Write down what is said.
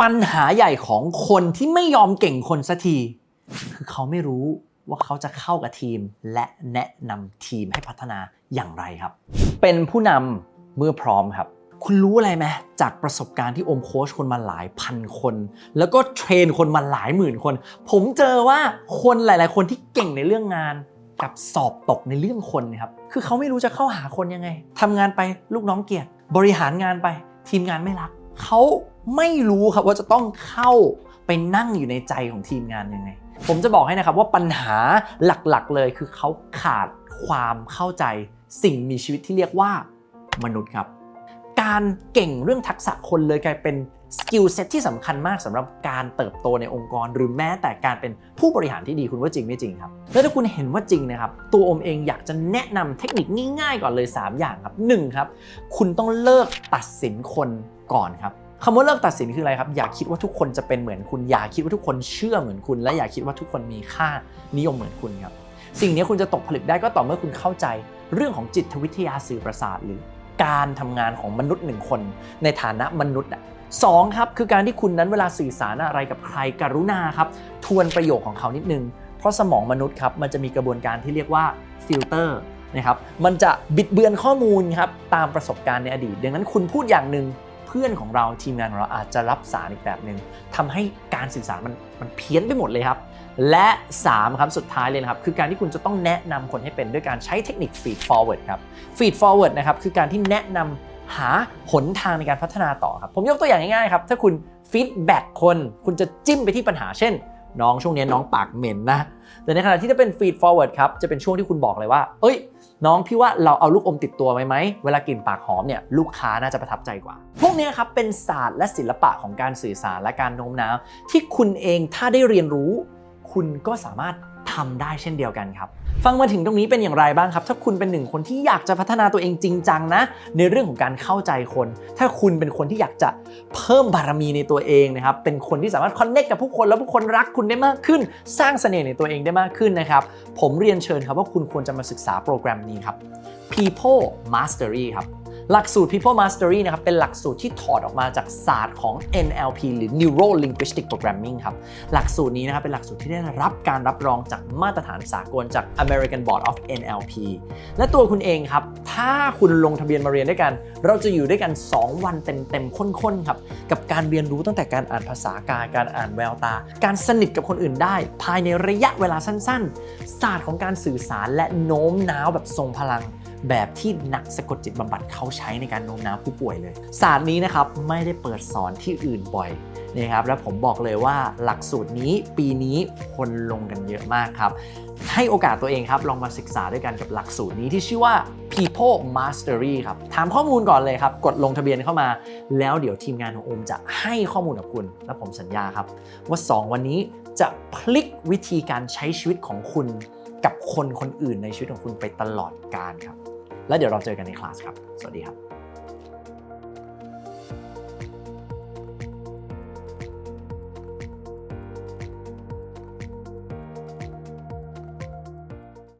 ปัญหาใหญ่ของคนที่ไม่ยอมเก่งคนสักที คือเขาไม่รู้ว่าเขาจะเข้ากับทีม และแนะนำทีมให้พัฒนาอย่างไรครับ เป็นผู้นำเมื่อพร้อมครับ คุณรู้อะไรไหมจากประสบการณ์ที่อมโค้ชคนมาหลายพันคน แล้วก็เทรนคนมาหลายหมื่นคน ผมเจอว่าคนหลาย ๆ คนที่เก่งในเรื่องงานกับสอบตกในเรื่องคนนะครับ คือเขาไม่รู้จะเข้าหาคนยังไงทำงานไปลูกน้องเกลียด บริหารงานไป ทีมงานไม่รัก เขาไม่รู้ครับว่าจะต้องเข้าไปนั่งอยู่ในใจของทีมงานยังไง ผมจะบอกให้นะครับว่าปัญหาหลักๆเลยคือเขาขาดความเข้าใจสิ่งมีชีวิตที่เรียกว่ามนุษย์ครับ การเก่งเรื่องทักษะคนเลยกลายเป็นสกิลเซ็ตที่สำคัญมากสำหรับการเติบโตในองค์กร หรือแม้แต่การเป็นผู้บริหารที่ดีคุณว่าจริงไม่จริงครับ แล้วถ้าคุณเห็นว่าจริงนะครับ ตัวอมเองอยากจะแนะนำเทคนิคง่ายๆก่อนเลย 3 อย่างครับ 1. ครับ คุณต้องเลิกตัดสินคน ก่อนครับคำว่าเลิกตัดสินคืออะไรครับ อย่าคิดว่าทุกคนจะเป็นเหมือนคุณ อย่าคิดว่าทุกคนเชื่อเหมือนคุณ และอย่าคิดว่าทุกคนมีค่านิยมเหมือนคุณครับ สิ่งนี้คุณจะตกผลึกได้ก็ต่อเมื่อคุณเข้าใจ เรื่องของจิตวิทยาสื่อประสาท หรือการทำงานของมนุษย์หนึ่งคน ในฐานะมนุษย์อะสองครับคือการที่คุณนั้นเวลาสื่อสารอะไรกับใครกรุณาครับ ทวนประโยคของเขานิดนึง เพราะสมองมนุษย์ครับมันจะมีกระบวนการที่เรียกว่าฟิลเตอร์นะครับมันจะบิดเบือนข้อมูลครับตามประสบการณ์ในอดีต ดังนั้นคุณพูดอย่างหนึ่ง เพื่อนของเราทีมงานของเราอาจจะรับสารอีกแบบหนึ่งทำให้การสื่อสารมันมันเพี้ยนไปหมดเลยครับ และ3ครับสุดท้ายเลยนะครับ คือการที่คุณจะต้องแนะนำคนให้เป็นด้วยการใช้เทคนิค feed forward ครับ feed forward นะครับคือการที่แนะนำหาหนทางในการพัฒนาต่อครับ ผมยกตัวอย่างง่ายๆครับ ถ้าคุณฟีดแบ็กคน คุณจะจิ้มไปที่ปัญหาเช่น น้องช่วงนี้น้องปากเหม็นนะ แต่ในขณะที่ถ้าเป็นฟีดฟอร์เวิร์ดครับจะเป็นช่วงที่คุณบอกเลยว่า เอ้ย น้องพี่ว่าเราเอาลูกอมติดตัวไหมไหมเวลากลิ่นปากหอมเนี่ยลูกค้าน่าจะประทับใจกว่า พวกนี้ครับเป็นศาสตร์และศิลปะของการสื่อสารและการโน้มน้าวที่คุณเองถ้าได้เรียนรู้ คุณก็สามารถทำได้เช่นเดียวกันครับ ฟังมาถึงตรงนี้เป็นอย่างไรบ้างครับ ถ้าคุณเป็นหนึ่งคนที่อยากจะพัฒนาตัวเองจริงจังนะ ในเรื่องของการเข้าใจคน ถ้าคุณเป็นคนที่อยากจะเพิ่มบารมีในตัวเองนะครับ เป็นคนที่สามารถคอนเนคกับผู้คนแล้วผู้คนรักคุณได้มากขึ้น สร้างเสน่ห์ในตัวเองได้มากขึ้นนะครับ ผมเรียนเชิญครับว่าคุณควรจะมาศึกษาโปรแกรมนี้ครับ People Mastery ครับ หลักสูตร People Mastery นะครับเป็นหลักสูตรที่ถอดออกมาจากศาสตร์ของ NLP หรือ Neuro Linguistic Programming ครับหลักสูตรนี้นะครับเป็นหลักสูตรที่ได้รับการรับรองจากมาตรฐานสากลจาก American Board of NLP และตัวคุณเองครับถ้าคุณลงทะเบียนมาเรียนด้วยกัน เราจะอยู่ด้วยกัน 2 วันเต็มๆข้นๆครับกับการเรียนรู้ตั้งแต่การอ่านภาษากายการอ่านแววตา การสนิทกับคนอื่นได้ ภายในระยะเวลาสั้นๆ ศาสตร์ของการสื่อสารและโน้มน้าวแบบทรงพลัง แบบที่นักสะกดจิตบำบัดเขาใช้ในการโน้มน้าวผู้ป่วยเลย ศาสตร์นี้นะครับไม่ได้เปิดสอนที่อื่นบ่อยนะครับและผมบอกเลยว่าหลักสูตรนี้ปีนี้คนลงกันเยอะมากครับ ให้โอกาสตัวเองครับ ลองมาศึกษาด้วยกันกับหลักสูตรนี้ที่ชื่อว่า People Mastery ครับถามข้อมูลก่อนเลยครับ กดลงทะเบียนเข้ามา แล้วเดี๋ยวทีมงานของโอมจะให้ข้อมูลกับคุณ และผมสัญญาครับ ว่า 2 วันนี้จะพลิกวิธีการใช้ชีวิตของคุณ กับคนคนอื่นในชีวิตของคุณไปตลอดกาลครับ แล้วเดี๋ยวเราเจอกันในคลาสครับ สวัสดีครับ